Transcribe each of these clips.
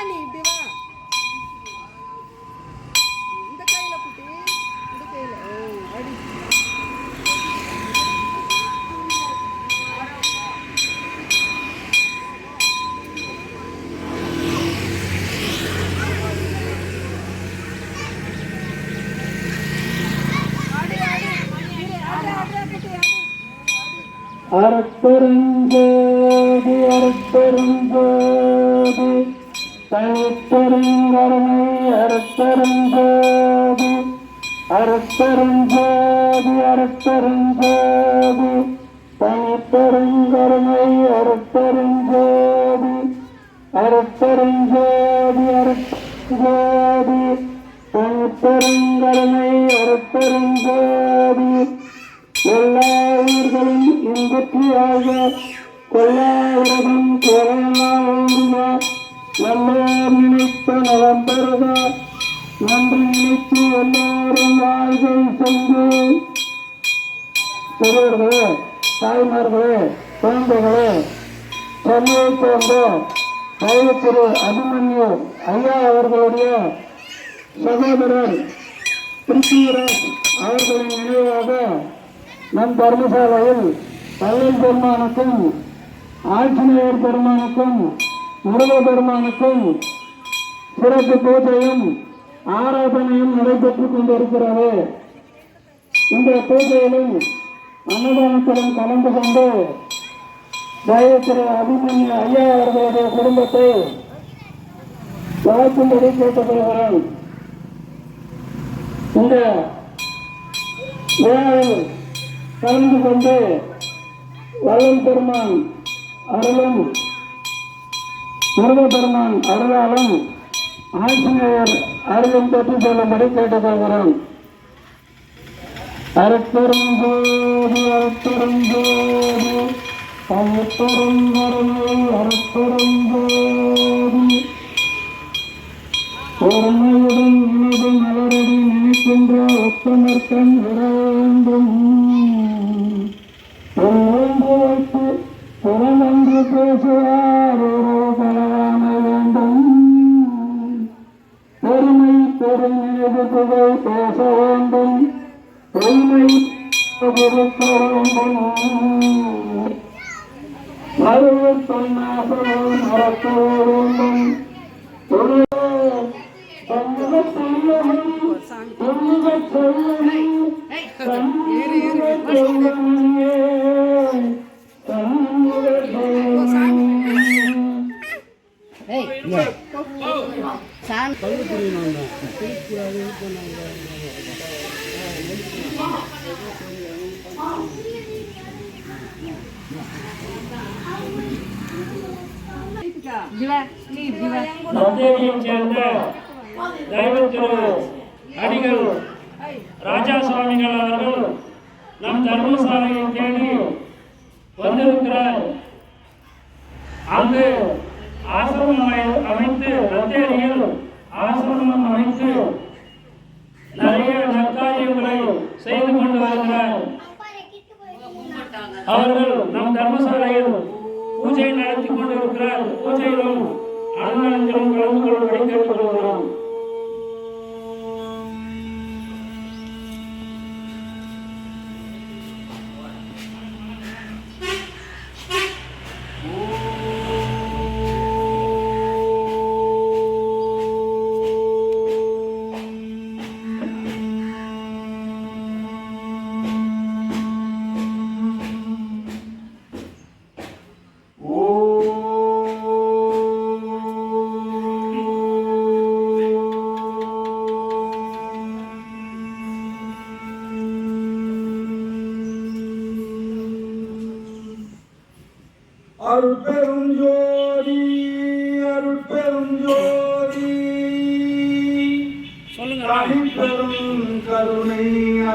நீ இப்படி வா. இந்த கையில குட்டி இந்த கையில. ஓ அடி. ஆடு தனிப்பெருங்கருணை அறப்பெருஞ்சோதி அறப்பெருஞ்சோதி அறப்பெருஞ்சோதி தனிப்பெருங்கருணை அறப்பெருஞ்சோதி அறப்பெருஞ்சோதி அறப்பெருஞ்சோதி தனிப்பெருங்கருணை அறப்பெருஞ்சோதி எல்லா உயிர்களும் இன்பற்றியாக கொல்லாவிரதம் கொலையெல்லாம் ஓடுக எல்லோரும் நினைத்த நலம் பெறுக நன்றி நினைத்து எல்லோரும் வாழ்கை செய்து பெரியவர்களே தாய்மார்களே குழந்தைகளே சென்னையை சேர்ந்த கைது திரு அபிமன்யு ஐயா அவர்களுடைய சகோதரர் பிருத்திவிராஜ் அவர்களின் நினைவாக நம் தர்மசாலையில் பள்ளி பெருமானுக்கும் ஆஞ்சநேயர் பெருமானுக்கும் முருக பெருமானுக்கும் சிறப்பு பூஜையும் ஆராதனையும் நடைபெற்றுக் கொண்டிருக்கிறது. இந்த பூஜையிலும் அன்னதானத்திலும் கலந்து கொண்டு தயவு திரு அபிமன்யு ஐயா அவர்களுடைய குடும்பத்தை வாழ்த்தும்படி கேட்டுக்கொள்கிறேன். இந்த விழாவில் கலந்து கொண்டு வள்ளல் பெருமான் அருளும் முருகப்பெருமான் அருளாலும் ஆசிரியர் அருளும் பெற்றுச் செல்லும்படி கேட்டுக்கொள்கிறோம். அருட்பெருஞ்சோதி அருட்பெருஞ்சோதி அருட்பெருங்கருணை அருட்பெருஞ்சோதி. ஒருமையுடன் இனிது மலரடி நினைக்கின்ற ஒப்பனர்க்கண் விட வேண்டும் பொன்னொன்று வைத்து புறமன்று பேசுவாரோ? பெருமை பெருநினைவு புகழ் பேச வேண்டும் பெருமை கொடுக்க வேண்டும் மறுவு சொன்னாசனம் நடத்த வேண்டும் ஒரு மத்தியையும் சேர்ந்த தெய்வ திரு அடிகள் ராஜா சுவாமிகள் அவர்கள் நம் தர்மசாலையை தேடி வந்திருக்கிறார் அங்கு ஆசிரமம் அமைத்து ரத்தேரியில் ஆசிரமம் அமைத்து நிறைய நற்காரியங்களை செய்து கொண்டு வருகிறார். அவர்கள் நம் தர்மசாலையில் பூஜை நடத்தி கொண்டிருக்கிறார். பூஜையிலும் அன்னதானத்திலும் கலந்து கொள்வதை கேட்டுக்கொள்கிறோம். அருட்பெரும்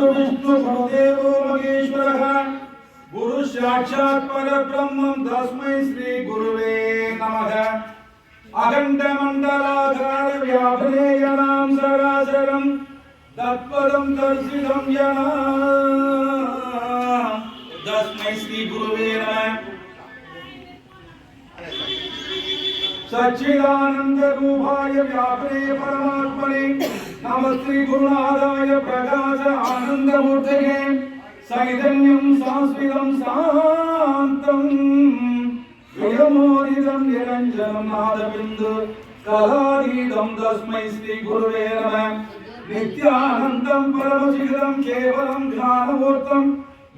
गुरुर्विष्णु गुरुदेवो महेश्वरः। गुरुः साक्षात् परब्रह्मम् तस्मै श्रीगुरुवे नमः। अखण्डमण्डलाधारव्याभ्रेयणाम् सरासरम् तत्पदम् दर्शितम् जना तस्मै श्रीगुरुवे नमः। सच्चिदानन्दरूपाय व्यापने परमात्मने நம ஸ்ரீ குருநாதாய பிரகாச ஆனந்தமூர்த்திகே சைதன்யம் சாஸ்விதம் சாந்தம். வியமோதிதம் நிரஞ்சனம் நாதபிந்து கலாதீதம் தஸ்மை ஸ்ரீ குருவே நம. நித்யானந்தம் பரமசிதம் கேவலம் ஞானமூர்த்தம்.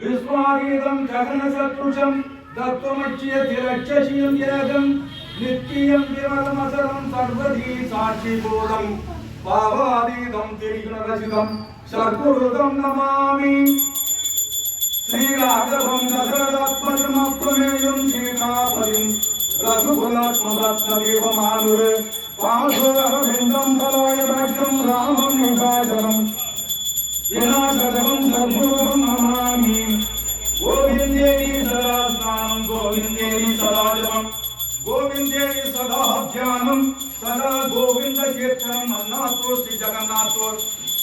விஸ்வாகீதம் ககனசத்ருஷம் தத்துவமட்சிய திரட்சசியம் ஏகம் நித்தியம் விமலமசரம் சர்வதி சாட்சிபூதம். பாவாதீதம் திரிகுணரசிதம் சர்க்குருதம் நமாமி. ஸ்ரீராகவம் தசரத பதும பிரமேயம் சீதாபதிம். ரகுகுலாத்மபத்மதேவமானுரு பாசுரவிந்தம் பலோயபட்சம் ராமம் நிகாஜனம் விநாசகரம் சர்வூரம் நமாமி. கோவிந்தேரி சதா ஸ்நானம் கோவிந்தேரி சதா ஜபம் கோவிந்தேரி சதா தியானம் சதா கோவிந்த सदा जपम् गोविन्देहि सदा ध्यानं सदा गोविन्दकीर्तनम् अन्नाथो श्री जगन्नाथो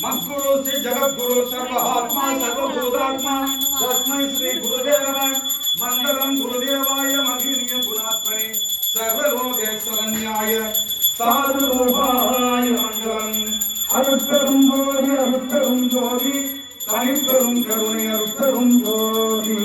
मद्गुरु श्री जगद्गुरु सर्वात्मा सर्वभूतात्मा तस्मै श्री गुरुवे नमः मण्डलं गुरुदेवाय महीनीय गुणात्मने सर्वलोकेश्वरन्याय साधुरूपाय मङ्गलम् அருட்பெரும் ஜோதி அருட்பெரும் ஜோதி தனிப்பெரும் கருணை அருட்பெரும் ஜோதி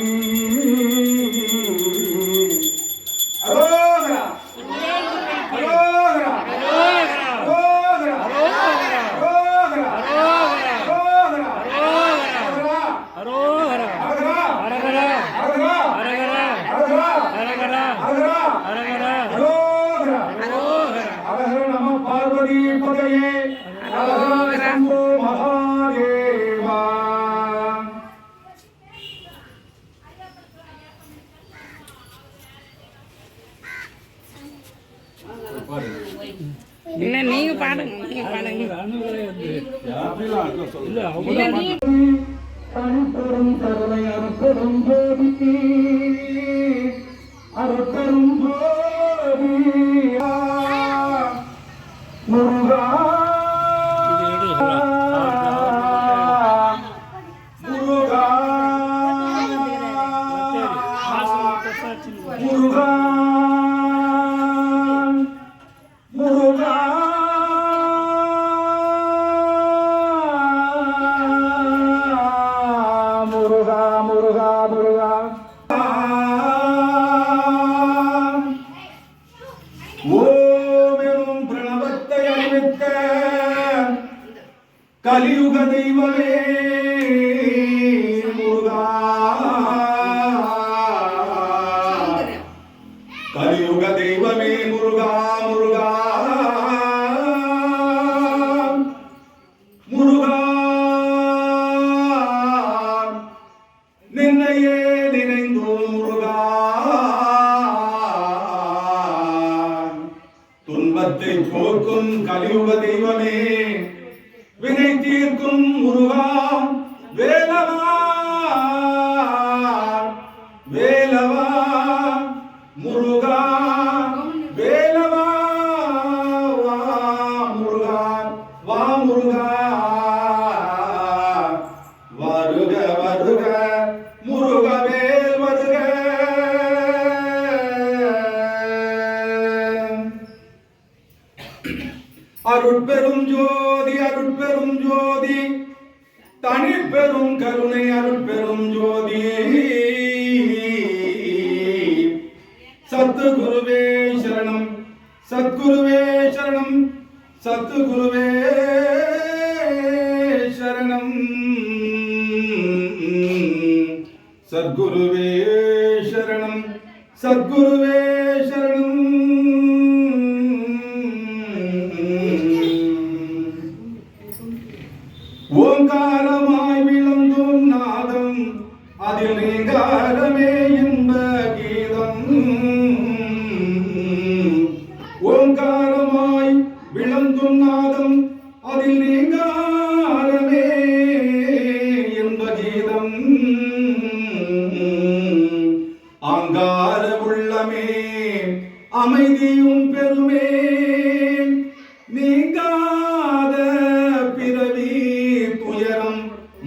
సద్గురువే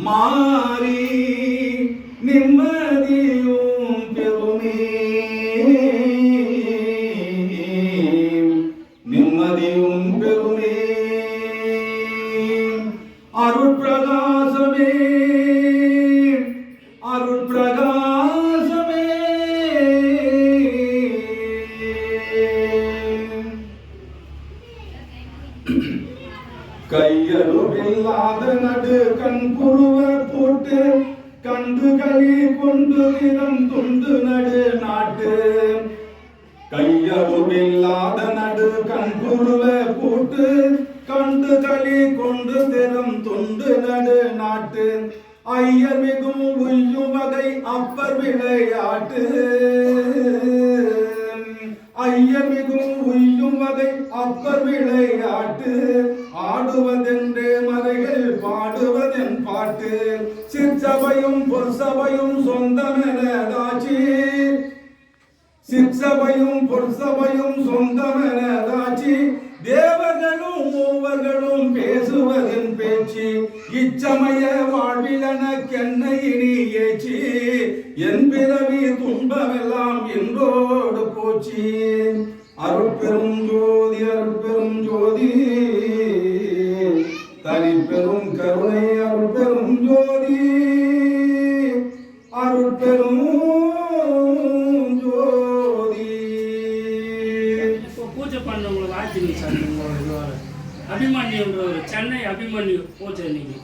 মা கையருவில்லாத நடு கண் புருவ பூட்டு கண்டு களி கொண்டு திறம் துண்டு நடு நாட்டு. ஐயர் மிகும் உய்யும் வகை அப்பர் விளையாட்டு. ஐயர் மிகும் உய்யும் வகை அப்பர் விளையாட்டு. ஆடுவதென்றே மறைகள் பாடுவதென் பாட்டு. சிற்சபையும் பொற்சபையும் சொந்தமெனதாச்சு சிற்சபையும் பொற்சபையும் சொந்தமெனதாச்சி தேவர்களும் மூவர்களும் பேசுவதன் பேச்சு இச்சமய வாழ்விலனக்கென்ன இனி ஏச்சி என் பிறவி துன்பமெல்லாம் என்றோடு போச்சு. அருட்பெரும் ஜோதி அருட்பெரும் ஜோதி தனி பெரும் கருணை அபிமன்யுன்றவர் சென்னை அபிமன்யு பூஜை இன்னைக்கு.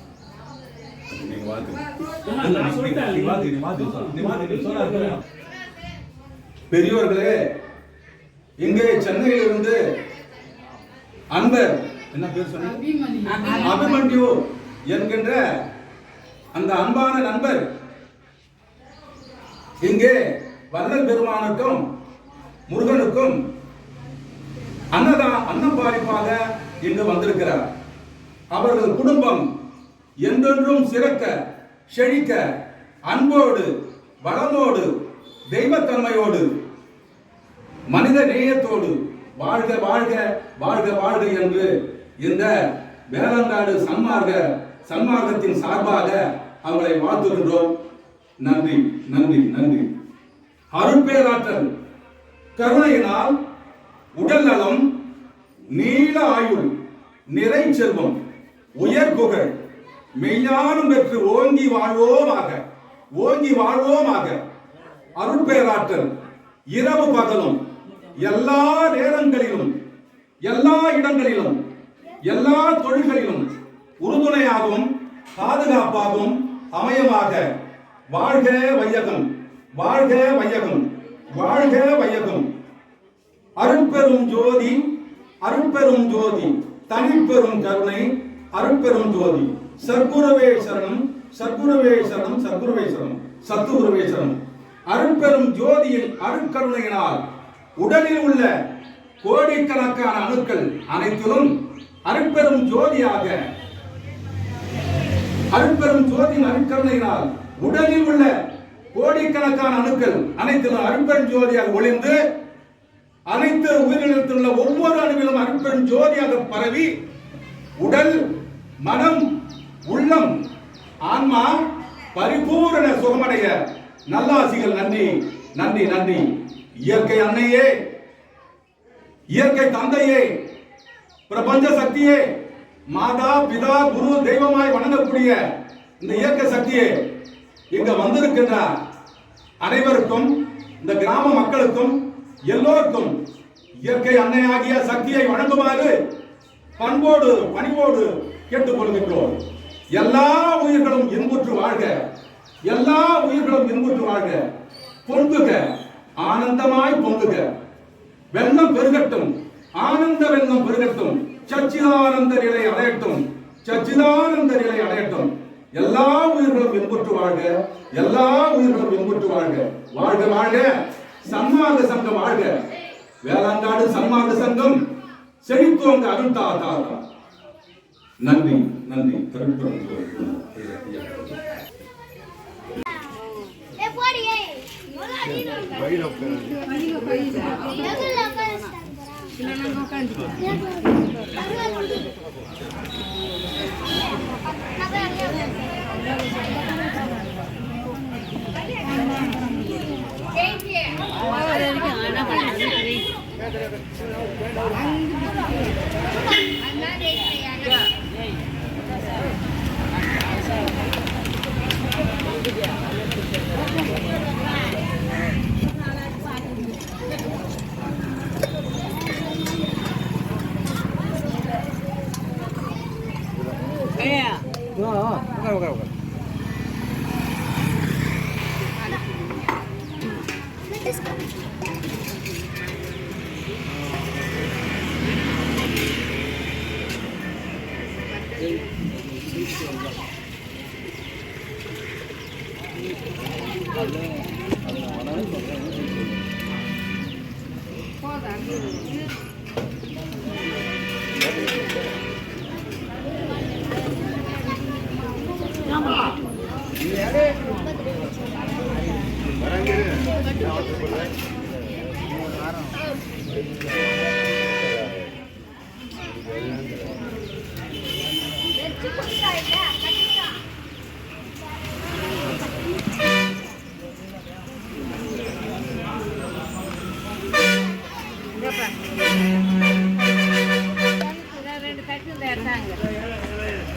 நீங்க. பெரியோர்களே இங்கே சென்னையிலிருந்து அன்பர் என்ன பேர் சொன்னீங்க? அபிமன்யு. என்கின்ற அந்த அன்பான நண்பர் இங்கே வள்ளல் பெருமானுக்கும் முருகனுக்கும் அன்னதா அன்னம் பாலிப்பாக இங்கு வந்திருக்கிறார். அவர்கள் குடும்பம் என்றென்றும் சிறக்க செழிக்க அன்போடு வளமோடு தெய்வத்தன்மையோடு மனித நேயத்தோடு வாழ்க வாழ்க வாழ்க வாழ்க என்று இந்த வேலந்தாடு சன்மார்க்க சன்மார்க்கத்தின் சார்பாக அவங்களை வாழ்த்துகின்றோம். நன்றி நன்றி நன்றி. அருட்பேராற்றல் கருணையினால் உடல் நலம் நீள ஆயுள் நிறை செல்வம் உயர் புகழ் மெய்ஞானம் பெற்று ஓங்கி வாழ்வோமாக ஓங்கி வாழ்வோமாக அருட்பெயராற்றல் இரவு பகலும் எல்லா நேரங்களிலும் எல்லா இடங்களிலும் எல்லா தொழில்களிலும் உறுதுணையாகவும் பாதுகாப்பாகவும் அமையமாக. வாழ்க வையகம் வாழ்க வையகம் வாழ்க வையகம். அருட்பெரும் ஜோதி அருட்பெரும் ஜோதி. தனிப்பெரும் கருணை அருட்பெரும் ஜோதி. சர்க்குரவே சரணம் சர்க்குரவே சரணம் சர்க்குரவே சரணம் சத்துகுருவே சரணம். அருட்பெரும் ஜோதியின் அருட்கருணையினால் உடலில் உள்ள கோடிக்கணக்கான அணுக்கள் அனைத்திலும் அருட்பெரும் ஜோதியாக அருட்பெரும் ஜோதியின் அருட்கருணையினால் உடலில் உள்ள கோடிக்கணக்கான அணுக்கள் அனைத்திலும் அருட்பெரும் ஜோதியாக ஒளிந்து அனைத்து உயிரினத்தில் உள்ள ஒவ்வொரு அணுவிலும் அருட்பெரும் ஜோதியாக பரவி உடல் மனம் உள்ளம் ஆன்மா பரிபூரண சுகமடைய நல்லாசிகள் நன்றி நன்றி நன்றி. இயற்கை அன்னையே இயற்கை தந்தையே பிரபஞ்ச சக்தியே மாதா பிதா குரு தெய்வமாய் வணங்கக்கூடிய இந்த இயற்கை சக்தியே இங்க வந்திருக்கின்ற அனைவருக்கும் இந்த கிராம மக்களுக்கும் எல்லோருக்கும் இயற்கை அன்னையாகிய சக்தியை வழங்குமாறு பண்போடு பணிவோடு கேட்டுக்கொள்கின்றோம் எல்லா உயிர்களும் இன்புற்று வாழ்க. எல்லா உயிர்களும் இன்புற்று வாழ்க. பொங்குக. ஆனந்தமாய் பொங்குக. வெள்ளம் பெருகட்டும். ஆனந்த வெள்ளம் பெருகட்டும். சச்சிதானந்த நிலை அடையட்டும். சச்சிதானந்த நிலை அடையட்டும். எல்லா உயிர்களும் இன்புற்று வாழ்க. எல்லா உயிர்களும் இன்புற்று வாழ்க. வாழ்க வாழ்க. சன்மார்க்க சங்கம் வாழ்க வேளாண்டாடு சன்மார்க்க சங்கம் செழித்தோங்க அருள் தாத்தா நன்றி நன்றி. கருப்பரம் ஏ Thank you.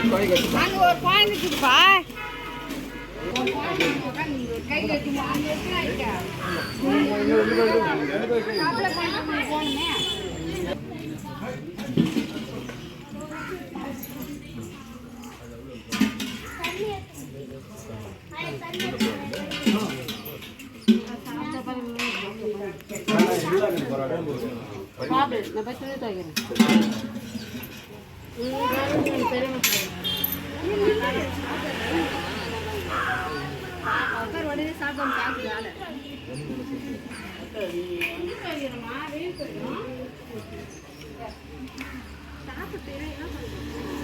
அங்க ஒரு பாயிண்ட் இருக்குதுப்பா கையில் அங்கே போகணுமே நான் போய் துணி துவைக்கிறேன். Yeah. That's a bit of a...